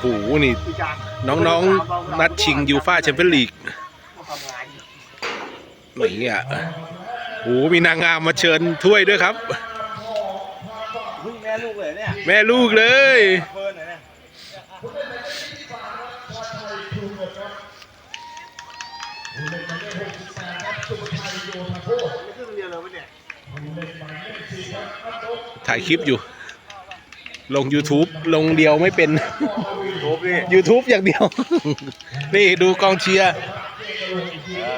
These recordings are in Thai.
โหนี่ น้องๆ นัดชิงยูฟ่าแชมเปี้ยนลีกไหนอะโอ้โหมีนางงามมาเชิญถ้วยด้วยครับ แม่ลูกเลยเนี่ยแม่ลูกเลยถ่ายคลิปอยู่ ลง YouTube ลงเดียวไม่เป็นโอ้พี่ YouTube อย่างเดียว นี่ดูกองเชียร์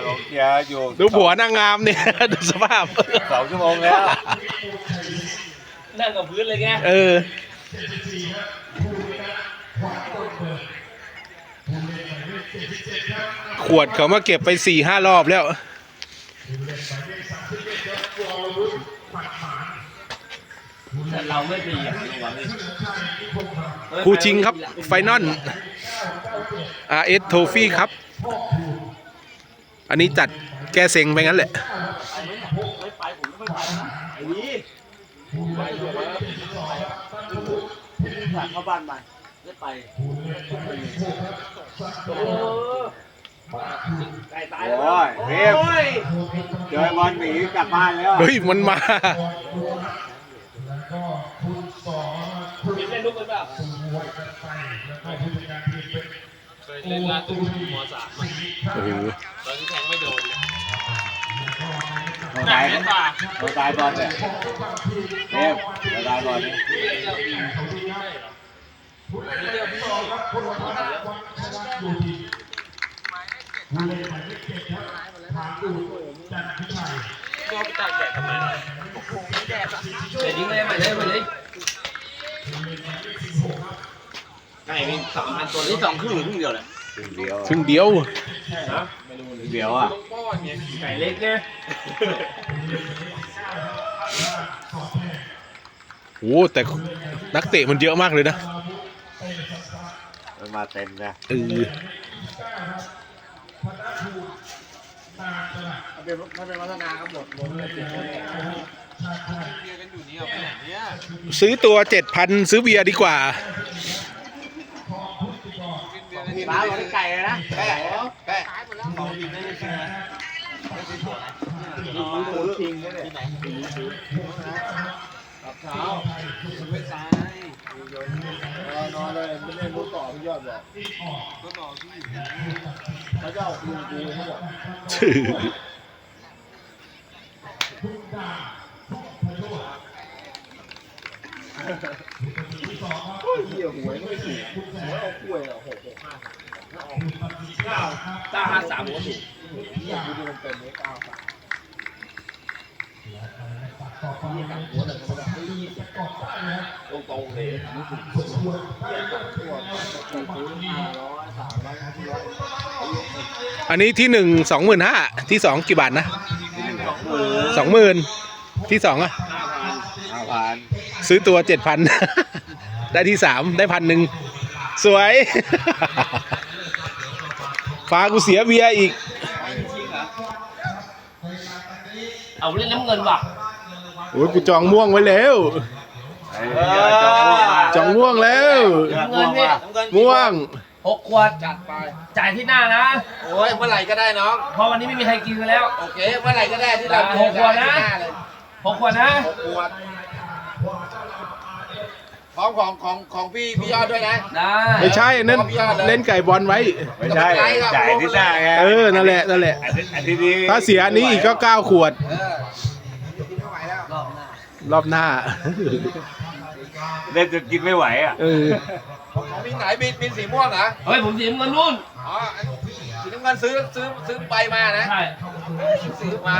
ลงเกียร์อยู่ดูผัวนางงามเนี่ย ดูสภาพ สองชั่วโมงแล้วนั่งกับพื้นเลยไงเออ ขวดเขามาเก็บไปสี่ห้ารอบแล้ว แต่เราไม่ดีอะระวังดิ คู่ชิงครับ ไฟนอล RS t r o p h y ครับ อันนี้จัดแก้เซ็งไปงั้นแหละไม่ไปผมก็ไม่ไปนะไอ้นี่ไปอยู่แล้วอยากเข้าบ้านไปไม่ไปตายตายโอ้ยเรียบเจอบอลหนีกลับบ้านแล้ว เฮ้ย มันมาาเคยเล่นลาตุ้มมสามโอ้โหตอนที่แทงไม่โดนเลยเราหนัตากยแม่ป่าเราตายบอลเนี่ยเรียบเราตายบอลเนี่ยก็ไปตากแดดทำไมเดี๋ยวยิงเลยไปเลยไปเลย ไก่มีสองพันตัวนี่สองครึ่งหรือครึ่งเดียวเลยครึ่งเดียวครึ่งเดียวครึ่งเดียวอะไก่เล็กไงโอ้แต่นักเตะมันเยอะมากเลยนะ มันมาเต็มนะเออมันเป็นมันเป็นวัฒนาครับหมดหมดเลยเรียนกันอยู่นี่เอาไปไหนเนี่ยซื้อตัวเจ็ดพันซื้อเบียร์ดีกว่า ร้านเราได้ไก่เลยนะแก่แก่ขายหมดแล้วของกินได้ไม่ใช่ไหมน้องซื้อทิ้งได้เลยไหนรับเช้าไม่ตายนอนเลยไม่เล่นรู้ต่อพี่ยอดบอกก็ต่อพี่เขาจะเอาลุงกูเขาบอก เหี้ยหวยไม่ถูกหวยเอากล้วยอะหกหกห้าสามตาห้าสามหัวถูกเนี่ยดูดูมันเป็นเลขเก้าสามตรงตรงเลยรู้สึกตัวตัวห้าร้อยสามร้อยห้าร้อยอันนี้ที่หนึ่งสองหมื่นห้าที่สองกี่บาทนะสองหมื่นสองหมื่นที่สองอะห้าพันซื้อตัวเจ็ดพัน ได้ที่สามได้พันหนึ่งสวย ฟ้ากูเสียเบียร์อีก เอาเล่นน้ำเงินว่ะโอ้ยกูจองม่วงไว้แล้วไอ้เหี้ยจองม่วงมาจองม่วงแล้ว น้ำเงินพี่ม่วง หกขวดจัดไป จ่ายที่หน้านะ โอ้ยเมื่อไหร่ก็ได้น้อง เพราะวันนี้ไม่มีใครกินกันแล้ว โอเค เมื่อไหร่ก็ได้ที่เราหกขวดนะหกขวดนะหกขวด พร้อมของของของพี่พี่ยอดด้วยนะ ได้ไม่ใช่นั่นเล่นไก่บอลไว้ ไม่ใช่จ่ายที่หน้าไงเออนั่นแหละนั่นแหละอันนี้ถ้าเสียอันนี้อีกก็เก้าขวด เออกินไม่ไหวแล้วรอบหน้ารอบหน้าเล่นจนกินไม่ไหวอะเออของมีไหนบินบินสีม่วงเหรอเฮ้ยผมสีน้ำเงินนู่นอ๋ออันสีน้ำเงินซื้อซื้อซื้อใบมานะใช่ซื้อมา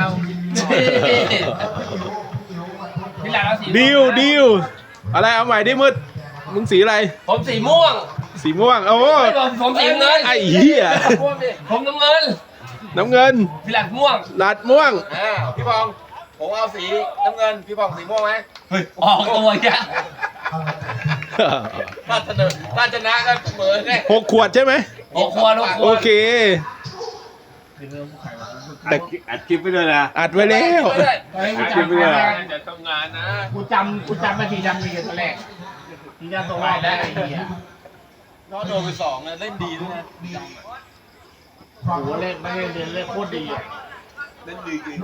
ที่หลังเอาสีดิวดิว อะไรเอาใหม่ดิมืดมึงสีอะไร ผมสีม่วงสีม่วงโอ้ไม่ผมผมสีน้ำเงินไอ้เหี้ยม่วงดิผมน้ำเงินน้ำเงินที่หลังม่วงลัดม่วงอ่าพี่พองผมเอาสีน้ำเงินพี่พองสีม่วงไหมออกตัวแกถ้าเสนอถ้าชนะก็เสมอไงหกขวดใช่ไหมหกขวดหกขโอวดเค แต่อัดคลิปไปด้วยนะอัดไว้แล้ว อัดคลิปไปด้วยนะจะทำงานนะกูจำกูจำนาทีจำมีกันตอนแรกทีจำตัวแรกได้ไอ้เหี้ยน้องโดนไปสองนะเล่นดีด้วยนะโอ้โหเล่นไม่เล่นเล่นเล่นโคตรดีอะเล่นดีจริง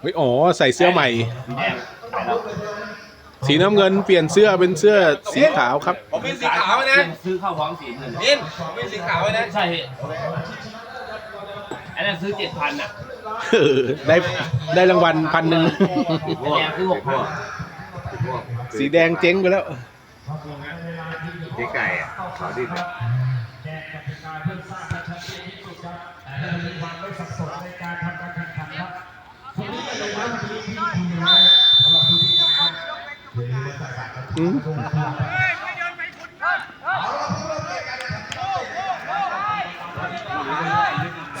เฮ้ยอ๋อใส่เสื้อใหม่ สีน้ำเงินเปลี่ยนเสื้อเป็นเสื้อสีขาวครับ ผมเป็นสีขาวนะซื้อข้าวพร้อมสีเงินนินผมเป็นสีขาวนะใช่พี่อันนั้นซื้อเจ็ดพันอะเออได้ได้รางวัลพันหนึ่งแดงซื้อหกพันสีแดงเจ๊งไปแล้วพี่ไก่อะขาวดิบอืม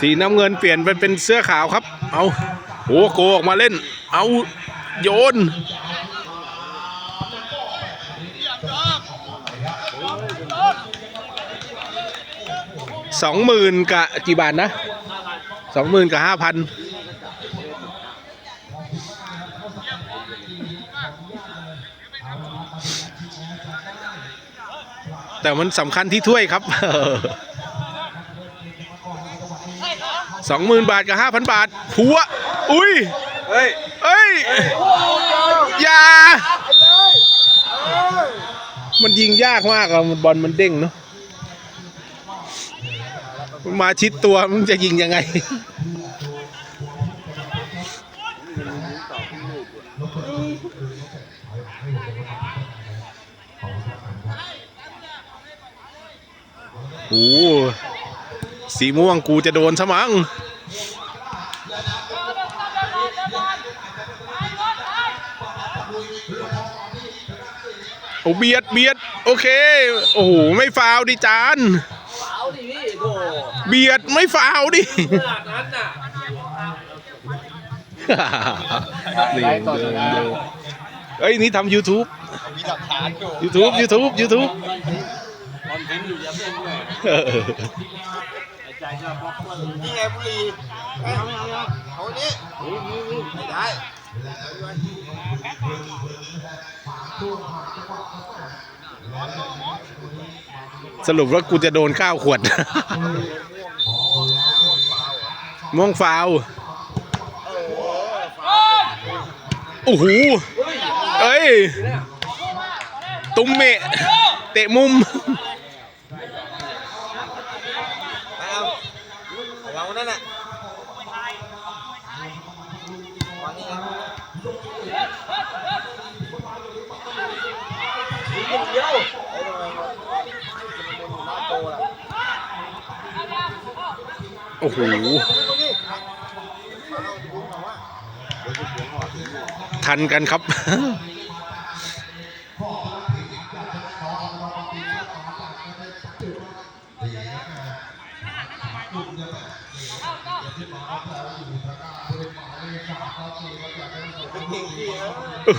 สีน้ำเงินเปลี่ยนไปเป็นเสื้อขาวครับ เอาโอ้โกออกมาเล่น เอาโยน สองหมื่นกะกี่บาทนะ สองหมื่นกับห้าพัน แต่มันสำคัญที่ถ้วยครับสองหมื่นบาทกับห้าพันบาทผัว อุ้ยเฮ้ยเอ้ยอย่ามันยิงยากมากอะมันบอลมันเด้งเนาะมันมาชิดตัวมันจะยิงยังไง หสีม่วงกูจะโดนซะมั้งโอ้เบียดเบียดโอเค โอ้โห ไม่ฟาวดิจานเอาดิพี่โถเบียดไม่ฟาวดิขนาดนั้นน่ะนี่เดินเดินเอ้ย นี่ทำ YouTube มีหลักฐานอยู่ YouTube YouTube YouTube คอน เทนอยู่ยับเยินเลยใจจะบอกเพื่อนนี่ไงบุรีเอาเอาเอันนี้ไม่ได้สรุปว่ากูจะโดนข้าวขวด ม่วงฟาวโอ้โหเอ้ย ตุ้มเมะ เตะมุม เอา วานั่นแหละวางนี่นะเดียวไอ้ทำไมมันนหน้าโตล่ะโอ้โหทันกันครับ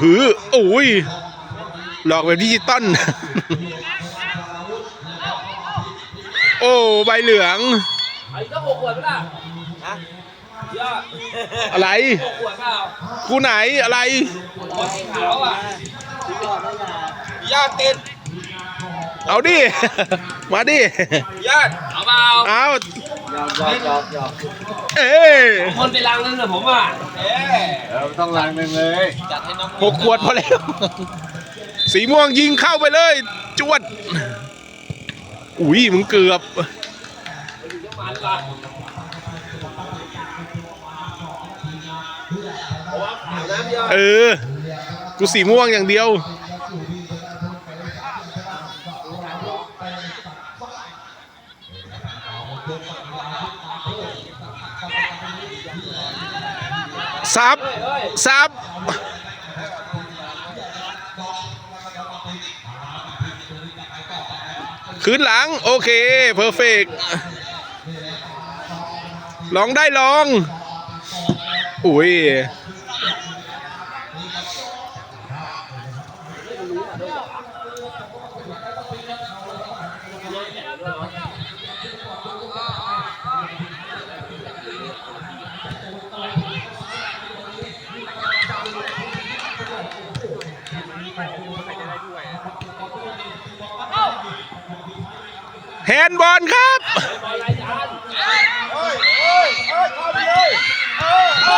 หือโอ้ยหลอกแบบดิจิตอลโอ้ใบเหลืองไอ้ก็หกขวดไหมล่ะฮะยอดอะไรหกขวดเปล่ากูไหนอะไรขวดสีขาวอะญาติติดเอาดิ มาดิญาติเอาเปล่าเอา ยอมยอมยอมยอมเอ้ยคนไปลังนึงนะผมอะเอ๊ะเออต้องล้างนึงเลยจัดให้น้องหกขวดพอแล้ว สีม่วงยิงเข้าไปเลย จวด อุ้ยมึงเกือบเออ กูสีม่วงอย่างเดียว ซับซับขึ้นหลัง โอเค เพอร์เฟกลองได้ลอง อุ้ย แฮนด์บอลครับเฮ้ยเฮ้ยเฮ้ยเข้าไปเลยเออเอ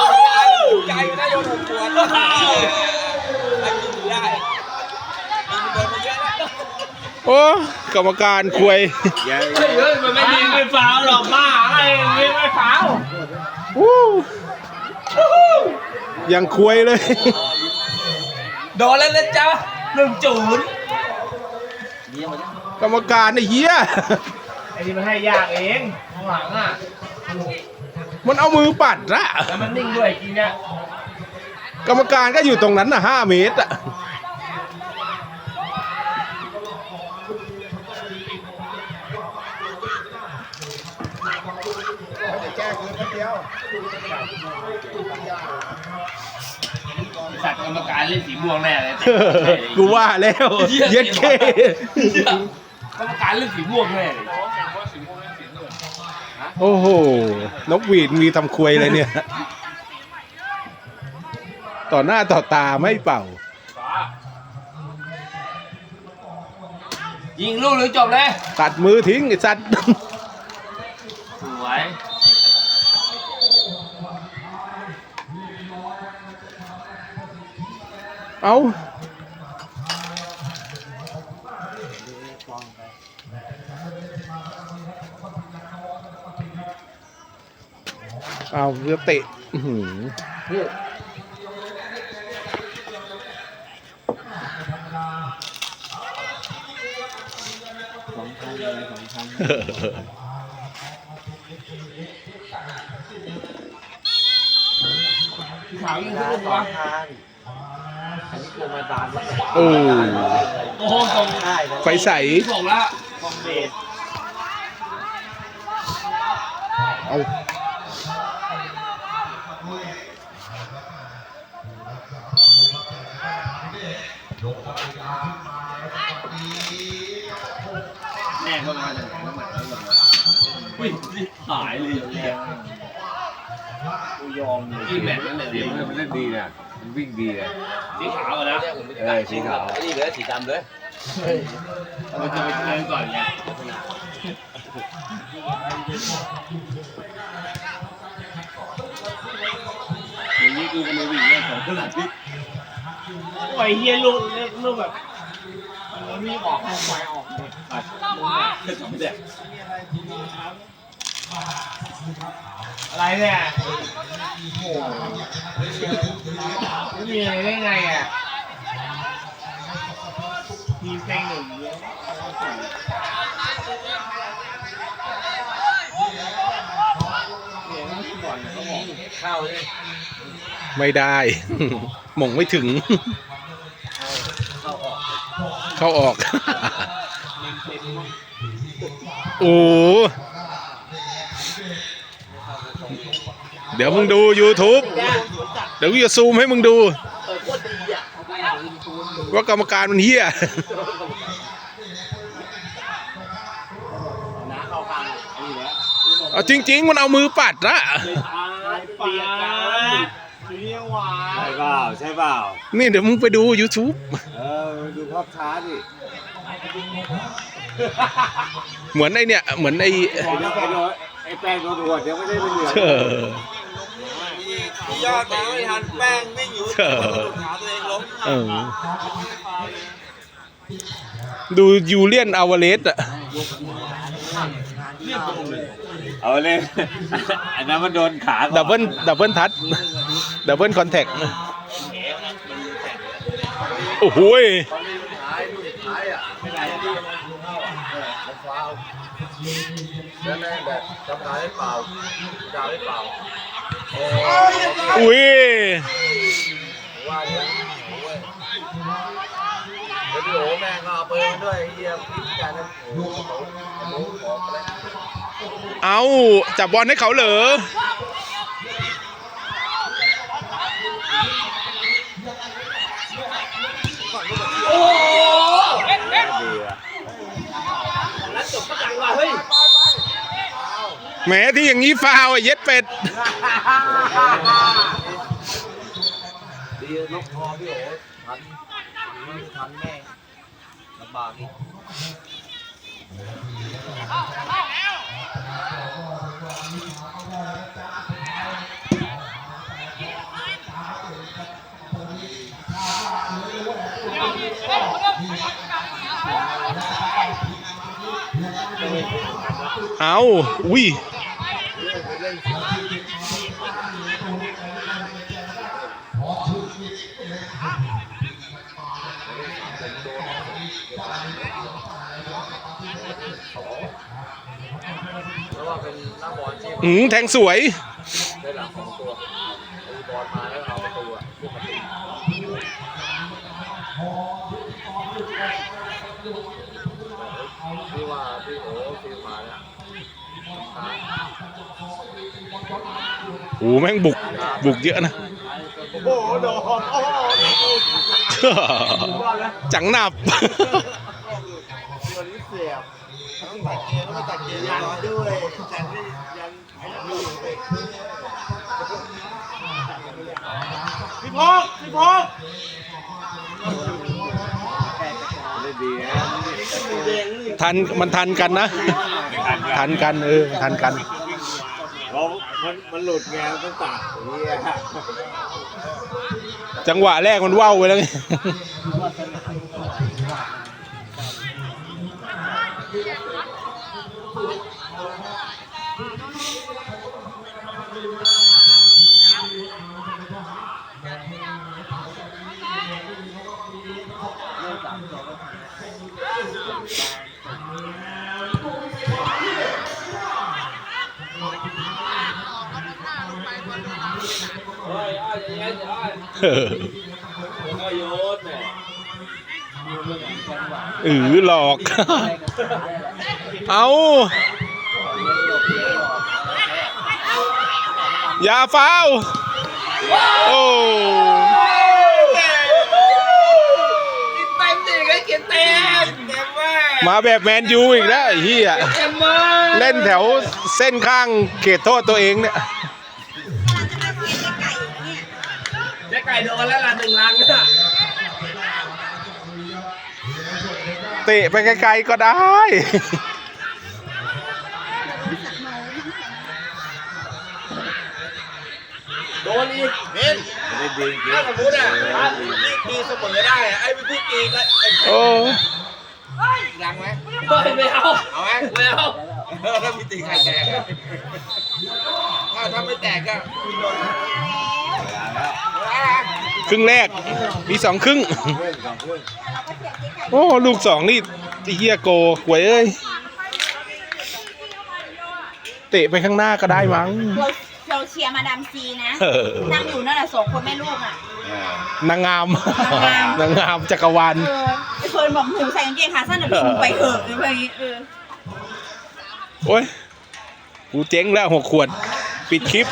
อใจนะโยนหกตัวได้ได้โอ้กรรมการควยเฮ้ยเฮ้ยมันไม่ดีไม่ฟาวหรอกบ้าไอ้ไม่ไม่ฟาววู้ยังควยเลย โดนแล้วนะจ๊ะหนึ่งจูนกรรมการไอ้เหี้ย ไอ้นี่มันให้ยากเองข้างหลังอะ มันเอามือปัดละแล้วมันนิ่งด้วยกินเนี่ย กรรมการก็อยู่ตรงนั้นนะห้าเมตรอะ แก้คืนคนเดียว สัตว์กรรมการเล่นสีม่วงแน่เลยกูว่าแล้วเย็ดเคกรรมการเล่นสีม่วงแน่เลยโอ้โหนกหวีดมีทำควยเลยเนี่ย ต่อหน้าต่อตาไม่เป่า ยิงลูกหรือจบเลย ตัดมือทิ้งไอ้สัตว์สวย เอาเอาเรือเตะอื้อหือขาวยิงทุกลูกวะ โอ้โอ้โหตรงไฟใส ส่งแล้วเอาแน่เข้ามาเลยน้ำมันแล้วเลยวิ่งหายเลยแรงกูยอมเลย ที่แมตช์นั่นเลยสีมันมันเล่นดีนะ มันวิ่งดีนะสีขาวอะนะเออสีขาวนี่เหลือสีดำเลยมันจะไปเล่นก่อนไงอย่างนี้กูก็ไม่วิ่งเล่นสองขนาดที่โอ้ยเฮียลูกลูกแบบมันมีออกให้ไฟออกเลยสองแดด อะไรเนี่ยโอ้โหไม่มีอะไรได้ไงอะทีมแข่งหนึ่งเยอลเข้าเลยไม่ได้ หม่งไม่ถึง เข้าออกโอ้ เดี๋ยวมึงดู YouTube เดี๋ยวกูจะซูมให้มึงดู ว่ากรรมการมันเฮี้ยเอาจริง ๆ มันเอามือปัดนะเปียกกันเรียกว่าใช่เปล่าใช่เปล่านี่เดี๋ยวมึงไปดู YouTube เออไปดูภาพช้าดิเหมือนไอเนี่ย เหมือนไอไอ้โดนไอ้โดนไอ้แป้งโดนหัวเดี๋ยวไม่ได้เป็นเหลืองเออ ยอดมาไม่ทันแป้งวิ่งอยู่เออขาตัวเองล้มเออ ดูยูเลียนอาวาเลสอะเอาเลย อันนั้นมันโดนขาก่อนดับเบิลดับเบิลทัชดับเบิลคอนแทคโอ้โหยท้ายลูกท้ายอะไม่ได้ที่มันฟาวแล้วแม่งแบบทำงานให้เปล่าดาวให้เปล่าโอ้ยอุ้ยว่าเนี่ยโอ้ยแล้วพี่โอ้แม่งก็เอาปืนมาด้วยไอ้เหี้ยพิการนั้นโอ้โหโอ้โหขอไปแล้ว เอาจับบอลให้เขาเหรอ แหมที่อย่างนี้ฟาวล์อะเย็ดเป็ด ดีนกคอพี่โอ้ทันบาพี่เอาอุ้ย เป็นนักบอลที่อืมแทงสวย ได้หลังของตัวตีบอลมาแล้วเอาประตูอะขึ้นมาตีที่ว่าที่โอ้ทีมมาเนี่ยตายโอ้แม่งบุก บุกเยอะนะ โอ้โหโดนโอ้โหจังหนับวันนี้เสียบต้องตัดเกมต้องตัดเกมยันด้วย แต่ไม่ยันพี่พกพี่พกเล่นดีนะทันมันทันกันนะ ทันกันเออทันกันเพราะมันมันหลุดไงมันต้องตัดเฮียจังหวะแรกมันว่าวไปแล้วไง เฮ้ยอ้อยยังไงเดี๋ยว อ้อยเอออ้อโยนแหมเอหลอก เอาอย่าฟาวโอ้มดิก็เขียนเต็มมาแบบแมนยูอีกแล้วเฮียเต็มมาเล่นแถวเส้นข้างเขตโทษตัวเองเนี่ย ก่โดนแล้วล่ะหนึ่งลังอะเตะไปไกลๆก็ได้ โดนอีกเน้นเล่นดีจริงถ้าสมมติอะถ้าพี่ตีเสมอได้อะไอ้พี่ตีก็ไอ้โอ้ลังไหมไม่เอาเอาไหมไม่เอาถ้าพี่ตีใครแตกอะถ้าถ้าไม่แตกก็คุณโดนเอาละ ครึ่งแรก มีสองครึ่งเพื่อนสองเพื่อนโอ้ ลูกสองนี่ไอ้เฮียโกหวยเอ้ย เตะไปข้างหน้าก็ได้มั้ง เราเราเชียร์มาดามซีนะ เออ นั่งอยู่นั่นแหละสองคนแม่ลูกอะ นางงาม นางงามนางงามจักรวาล เออไอเฟิร์นบอกหนูใส่กางเกงขาสั้นเดี๋ยวพี่หนูไปเถอะหรืออะไรอย่างงี้เออโอ้ย กูเจ๊งแล้วหกขวด ปิดคลิป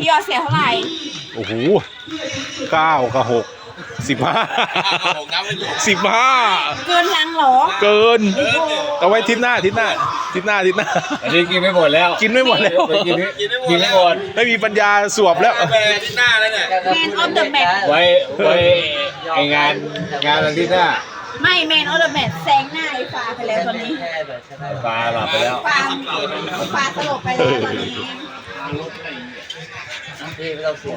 พี่ยอดเสียเท่าไหร่ โอ้โหเก้ากับหกสิบห้าสิบห้าเกินลังเหรอ เกิน เอาไว้ทิศหน้าทิศหน้าทิศหน้าทิศหน้าอันนี้กินไม่หมดแล้ว กินไม่หมดแล้วไปกินไม่กินไม่หมดไม่มีปัญญาสวบแล้วแปรที่หน้าแล้วเนี่ยแมนออฟเดอะแมทไว้ไว้ไองานงานอาทิตย์หน้าไม่แมนออฟเดอะแมทแซงหน้าไอ้ฟ้าไปแล้วตอนนี้ปลาหลับไปแล้วฟ้าฟ้าสลบไปแล้วตอนนี้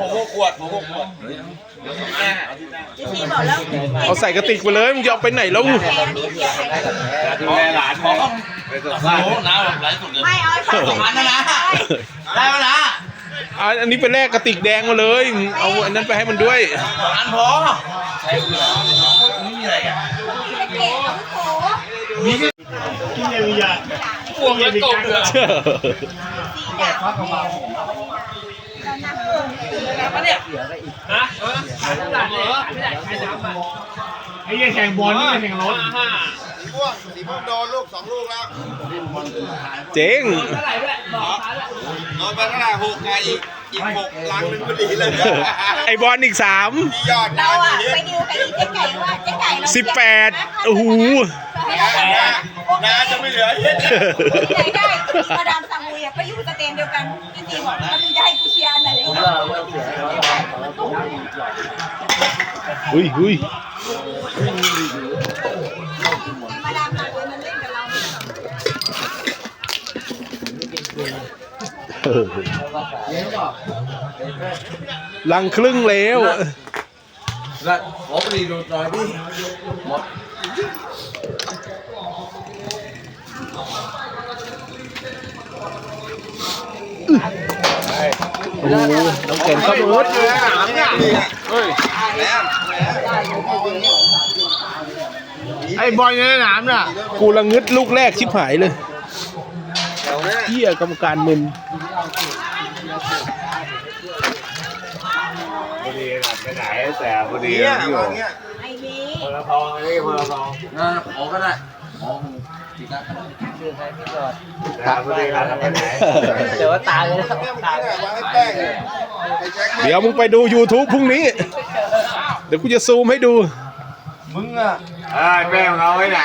ผมหกขวดผมหกขวดพี่ซีบอกแล้วเอาใส่กระติกไปเลยมึงจะเอาไปไหนแล้วแพ้นี่เสียไปแล้วดูแลหลานพร้อมไปสัมภาษณ์ไม่เอาไอ้ฟ้าสองพันนะนะได้แล้วนะอะอันนี้เป็นแรกกระติกแดงมาเลย เอาอันนั้นไปให้มันด้วยอันพอเก๋กับพี่โถพวงแล้วกบเลยสีด่างเรานั่งอยู่แล้วปะเนี่ย ฮะขายตลาดเลยขายไม่ได้ขายน้ำอะไอ้เหี้ยแข่งบอลนี่แข่งรถห้าสีม่วงสีม่วงโดนลูกสองลูกแล้วเจ๊งเท่าไหร่ด้วยบอกขายแล้วโดนไปเท่าไหร่หกไงอีกอีกหกลังหนึ่งพอดีเลยไอบอลอีกสามมียอดเรานะอะไปดิวกับอีเจ๊ไก่ว่าเจ๊ไก่เราสิบแปดโอ้โห นาจะไม่เหลือเยอะไหนได้มาดามสังเวียก็อยู่สเตนเดียวกันพี่ตีบอกมันจะให้กูเชียร์อะไรเลยอุ้ยอุ้ยมาดามสังมวยมันเล่นกับเราหลังครึ่งแล้วแล้วขอปรีดูหน่อยดิหมด โอ้โหน้องเก่งครับวุฒหนามเนี่ยเฮ้ยแล้วไอ้บอลในสนามน่ะ กูละงึดลูกแรกชิบหายเลยแถวเนี้ยเฮียกรรมการมึนพอดีหลับไปไหนแต่พอดีเนี่ยอยู่วางเงี้ยไอ้มีคนละทองอันนี้คนละทอ งนะขอก็ได้แต่พอดีหลับไปไหนเดี๋ยวว่าตายเลยนะตายแล้วให้แป้งเลยไอ้แจ็คเดี๋ยวมึงไปดู YouTube พรุ่งนี้ เดี๋ยวกูจะซูมให้ดู มึงอะเอ้ยแม่ของเราไว้ไหน